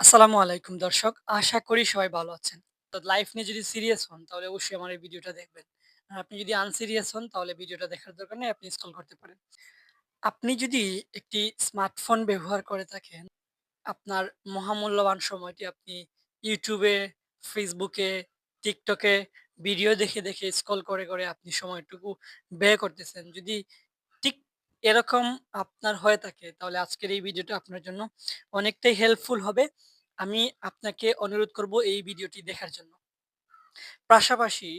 আসসালামু আলাইকুম দর্শক। আশা করি সবাই ভালো আছেন। তো লাইফ নিয়ে যদি সিরিয়াস হন তাহলে অবশ্যই আমার এই ভিডিওটা দেখবেন। আর আপনি যদি আনসিরিয়াস হন তাহলে ভিডিওটা দেখার দরকার নেই, আপনি স্ক্রল করতে পারেন। আপনি যদি একটি স্মার্টফোন ব্যবহার করে থাকেন, আপনার মহামূল্যবান সময়টি আপনি ইউটিউবে ফেসবুকে এ ভিডিও দেখে, দেখে স্ক্রল করে, করে আপনি সময়টুকু ব্যয় করতেছেন। যদি এরকম আপনার হয়ে থাকে তাহলে আজকের এই ভিডিওটা আপনার জন্য অনেকটাই হেল্পফুল হবে। আমি আপনাকে অনুরোধ করব এই ভিডিওটি দেখার জন্য। পাশাপাশি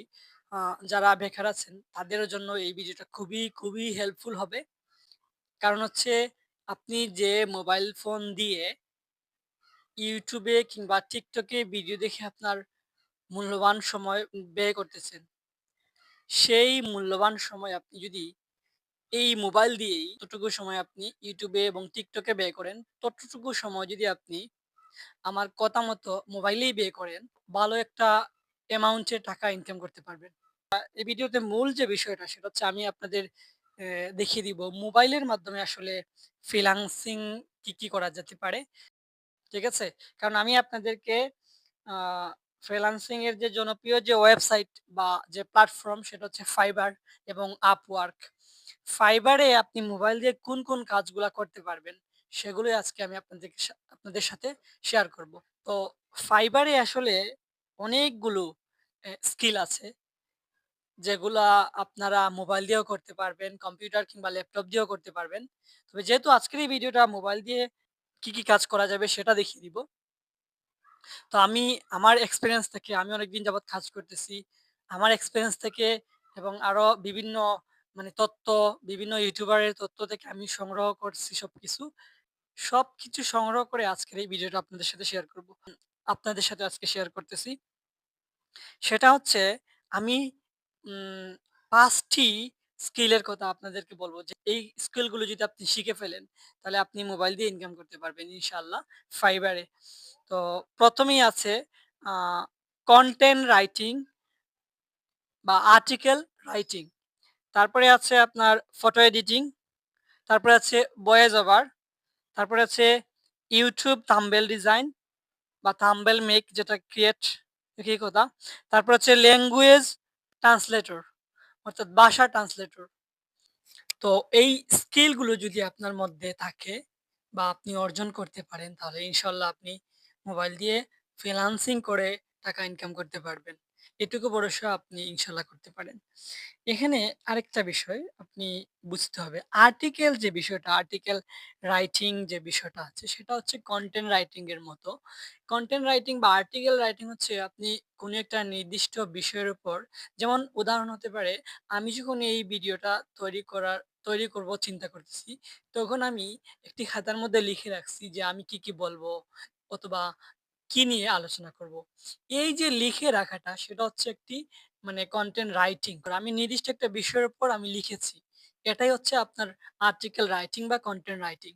যারা বেকার আছেন তাদের জন্য এই ভিডিওটা খুবই, খুবই হেল্পফুল হবে। কারণ হচ্ছে আপনি যে মোবাইল ফোন দিয়ে ইউটিউবে কিংবা টিকটকে ভিডিও দেখে আপনার মূল্যবান সময় ব্যয় করতেছেন। সেই মূল্যবান সময় আপনি যদি এই মোবাইল দিয়েই যতটুকু সময় আপনি ইউটিউবে এবং টিকটকে ব্যয় করেন, ততটুকু সময় যদি আপনি আমার কথা মতো মোবাইলেই ব্যয় করেন, ভালো একটা অ্যামাউন্ট টাকা ইনকাম করতে পারবেন। এই ভিডিওতে মূল যে বিষয়টা সেটা হচ্ছে আমি আপনাদের দেখিয়ে দিব মোবাইলের মাধ্যমে আসলে ফ্রিল্যান্সিং কি, কি করা যেতে পারে। ঠিক আছে? কারণ আমি আপনাদেরকে আ ফ্রিল্যান্সিং এর যে জনপ্রিয় যে ওয়েবসাইট বা যে প্ল্যাটফর্ম সেটা হচ্ছে ফাইবার এবং Upwork। এ আপনি মোবাইল দিয়ে কোন, কোন কাজগুলা করতে পারবেন সেগুলোই আজকে আমি আপনাদেরকে আপনাদের সাথে শেয়ার করব। তো ফাইবারে আসলে অনেকগুলো স্কিল আছে যেগুলা আপনারা মোবাইল দিয়েও করতে পারবেন, কম্পিউটার কিংবা ল্যাপটপ দিয়েও করতে পারবেন। তবে যেহেতু আজকের এই ভিডিওটা মোবাইল দিয়ে কি, কি কাজ করা যাবে সেটা দেখিয়ে দিব। তো আমি আমার এক্সপিরিয়েন্স থেকে আমি অনেকদিন যাবৎ কাজ করতেছি। আমার এক্সপিরিয়েন্স থেকে এবং আরও বিভিন্ন মানে তথ্য, বিভিন্ন ইউটিউবারের তথ্য থেকে আমি সংগ্রহ করছি সবকিছু। সবকিছু সংগ্রহ করে আজকের এই ভিডিওটা আপনাদের সাথে শেয়ার করব। আপনাদের সাথে আজকে শেয়ার করতেছি। সেটা হচ্ছে আমি ৫ স্কিলের কথা আপনাদেরকে বলব যে এই স্কিলগুলো যদি আপনি শিখে ফেলেন, তাহলে আপনি মোবাইল দিয়ে ইনকাম করতে পারবেন ইনশাল্লাহ ফাইবারে তো প্রথমেই আছে কনটেন্ট রাইটিং বা আর্টিকেল রাইটিং। তারপরে আছে আপনার ফটো এডিটিং, তারপরে আছে বয়েজ ওভার, তারপরে আছে ইউটিউব থাম্বেল ডিজাইন বা থাম্বেল মেক যেটা ক্রিয়েট একই কথা। তারপর হচ্ছে ল্যাঙ্গুয়েজ ট্রান্সলেটর অর্থাৎ ভাষা ট্রান্সলেটর। তো এই স্কিলগুলো যদি আপনার মধ্যে থাকে বা আপনি অর্জন করতে পারেন তাহলে ইনশাল্লাহ আপনি মোবাইল দিয়ে ফ্রিল্যান্সিং করে টাকা ইনকাম করতে পারবেন। এটুকু ভরসা আপনি ইনশাআল্লাহ করতে পারেন। এখানে আরেকটা বিষয় আপনি বুঝতে হবে। আর্টিকেল যে বিষয়টা, আর্টিকেল রাইটিং যে বিষয়টা আছে সেটা হচ্ছে কন্টেন্ট রাইটিং এর মতো। কন্টেন্ট রাইটিং বা আর্টিকেল রাইটিং হচ্ছে আপনি কোনো একটা নির্দিষ্ট বিষয়ের উপর যেমন উদাহরণ হতে পারে আমি যখন এই ভিডিওটা তৈরি করার তৈরি করব চিন্তা করতেছি, তখন আমি একটি খাতার মধ্যে লিখে রাখছি যে আমি কি, কি বলব অথবা কি নিয়ে আলোচনা করব। এই যে লিখে রাখাটা সেটা হচ্ছে একটি মানে কন্টেন্ট রাইটিং। আমি নির্দিষ্ট একটা বিষয়ের উপর আমি লিখেছি। এটাই হচ্ছে আপনার আর্টিকেল রাইটিং বা কন্টেন্ট রাইটিং।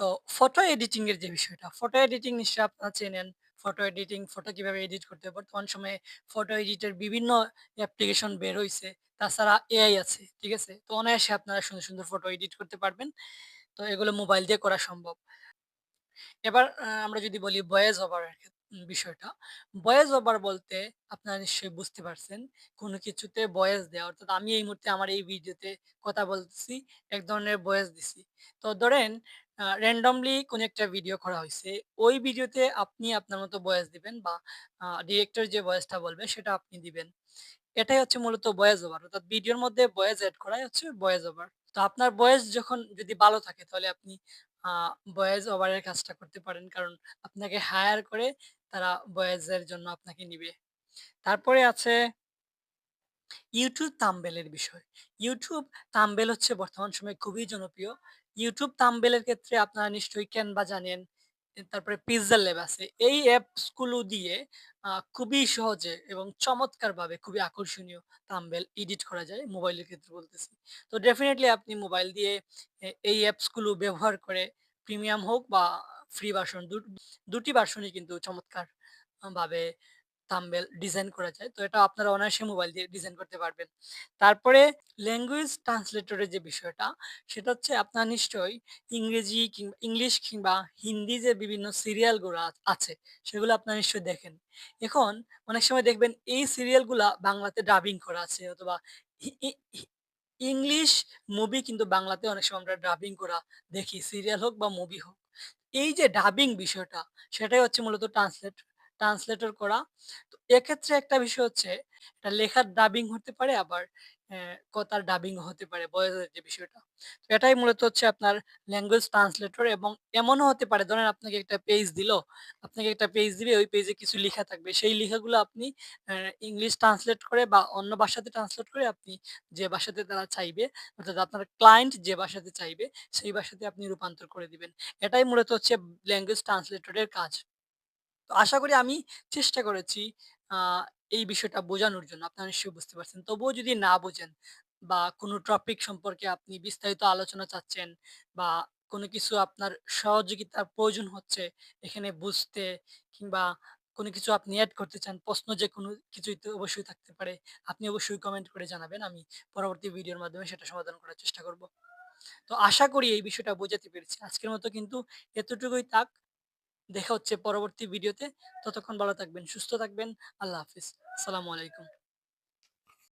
তো ফটো এডিটিং এর যে বিষয়টা, ফটো এডিটিং নিশ্চয়ই আপনারা চেনেন। ফটো এডিটিং, ফটো কীভাবে এডিট করতে। বর্তমান সময়ে ফটো এডিটের বিভিন্ন অ্যাপ্লিকেশন বের হইছে। তাছাড়া এআই আছে। ঠিক আছে? তো অনায়াসে আপনারা সুন্দর, সুন্দর ফটো এডিট করতে পারবেন। তো এগুলো মোবাইল দিয়ে করা সম্ভব। এবার আমরা যদি বলি ভয়েস ওভার এর ক্ষেত বিষয়টা। ভয়েস ওভার বলতে আপনারা নিশ্চয়ই বুঝতে পারছেন। কোনো কিছুতে ভয়েস দেওয়া। অর্থাৎ আমি এই মুহূর্তে আমার এই ভিডিওতে কথা বলতেছি, এক ধরনের ভয়েস দিছি। তো ধরেন randomly কোনো একটা ভিডিও করা হইছে। ওই ভিডিওতে আপনি আপনার মতো ভয়েস দিবেন বা ডিরেক্টর যে ভয়েসটা বলবে সেটা আপনি দিবেন। এটাই হচ্ছে মূলত ভয়েস ওভার। অর্থাৎ ভিডিওর মধ্যে ভয়েস এড করাই হচ্ছে ভয়েস ওভার। তো আপনার ভয়েস যখন যদি ভালো থাকে তাহলে আপনি আ ভয়েস ওভার কাজটা করতে পারেন। কারণ আপনাকে হায়ার করে তারা এর জন্য আপনাকে নিবে। তারপরে আছে থাম্বনেল এর বিষয়। YouTube থাম্বনেল হচ্ছে বর্তমান সময়ে খুবই জনপ্রিয়। থাম্বনেল এর ক্ষেত্রে আপনারা নিশ্চয়ই Canva জানেন। তারপরে Pixel Lab আছে। এই অ্যাপসগুলো দিয়ে খুবই সহজে এবং চমৎকারভাবে খুবই আকর্ষণীয় থাম্বনেল এডিট করা যায়। মোবাইলের ক্ষেত্রে বলতেছি। তো ডেফিনেটলি আপনি মোবাইল দিয়ে এই অ্যাপসগুলো ব্যবহার করে প্রিমিয়াম হোক বা ফ্রি ভার্সন দুটি ভার্সনই কিন্তু চমৎকার ভাবে থাম্বনেল ডিজাইন করা যায়। তো এটা আপনারা অনায়াসে মোবাইল দিয়ে ডিজাইন করতে পারবেন। তারপরে ল্যাঙ্গুয়েজ ট্রান্সলেটর এর যে বিষয়টা, সেটা হচ্ছে আপনার নিশ্চয়ই ইংরেজি কিংবা ইংলিশ কিংবা হিন্দি যে বিভিন্ন সিরিয়ালগুলা আছে, সেগুলো আপনারা নিশ্চয়ই দেখেন। এখন অনেক সময় দেখবেন এই সিরিয়ালগুলা বাংলাতে ডাবিং করা আছে অথবা ইংলিশ মুভি কিন্তু বাংলাতে অনেক সময় আমরা ডাবিং করা দেখি। সিরিয়াল হোক বা মুভি হোক। এই যে ডাবিং বিষয়টা, সেটাই হচ্ছে মূলত ট্রান্সলেট ট্রান্সলেটর করা। তো এক্ষেত্রে একটা বিষয় হচ্ছে, এটা লেখার ডাবিং হতে পারে আবার কথার ডাবিং হতে পারে, ভয়েসের যে বিষয়টা। তো এটাই মূলত হচ্ছে আপনার ল্যাঙ্গুয়েজ ট্রান্সলেটর এবং এমনও হতে পারে ধরেন আপনাকে একটা পেজ দিল, আপনাকে একটা পেজ দিবে, ওই পেজে কিছু লেখা থাকবে। সেই লেখাগুলো আপনি ইংলিশ ট্রান্সলেট করে বা অন্য ভাষাতে ট্রান্সলেট করে আপনি যে ভাষাতে তারা চাইবে, অর্থাৎ আপনার ক্লায়েন্ট যে ভাষাতে চাইবে, সেই ভাষাতে আপনি রূপান্তর করে দিবেন। এটাই মূলত হচ্ছে ল্যাঙ্গুয়েজ ট্রান্সলেটর এর কাজ। তো আশা করি আমি চেষ্টা করেছি আ এই বিষয়টা বোঝানোর জন্য। আপনারা নিশ্চয়ই বুঝতে পারছেন। তবুও যদি না বোঝেন বা কোনো টপিক সম্পর্কে আপনি বিস্তারিত আলোচনা চাচ্ছেন বা কোনো কিছু আপনার সহযোগিতার প্রয়োজন হচ্ছে এখানে বুঝতে কিংবা কোনো কিছু আপনি অ্যাড করতে চান, প্রশ্ন যে কোনো কিছুই তো অবশ্যই থাকতে পারে। আপনি অবশ্যই কমেন্ট করে জানাবেন। আমি পরবর্তী ভিডিওর মাধ্যমে সেটা সমাধান করার চেষ্টা করব। তো আশা করি এই বিষয়টা বোঝাতে পেরেছি। আজকের মতো কিন্তু এতটুকুই থাক। দেখা হচ্ছে পরবর্তী ভিডিওতে। ততক্ষণ ভালো থাকবেন, সুস্থ থাকবেন। আল্লাহ হাফিজ। আসসালামু আলাইকুম।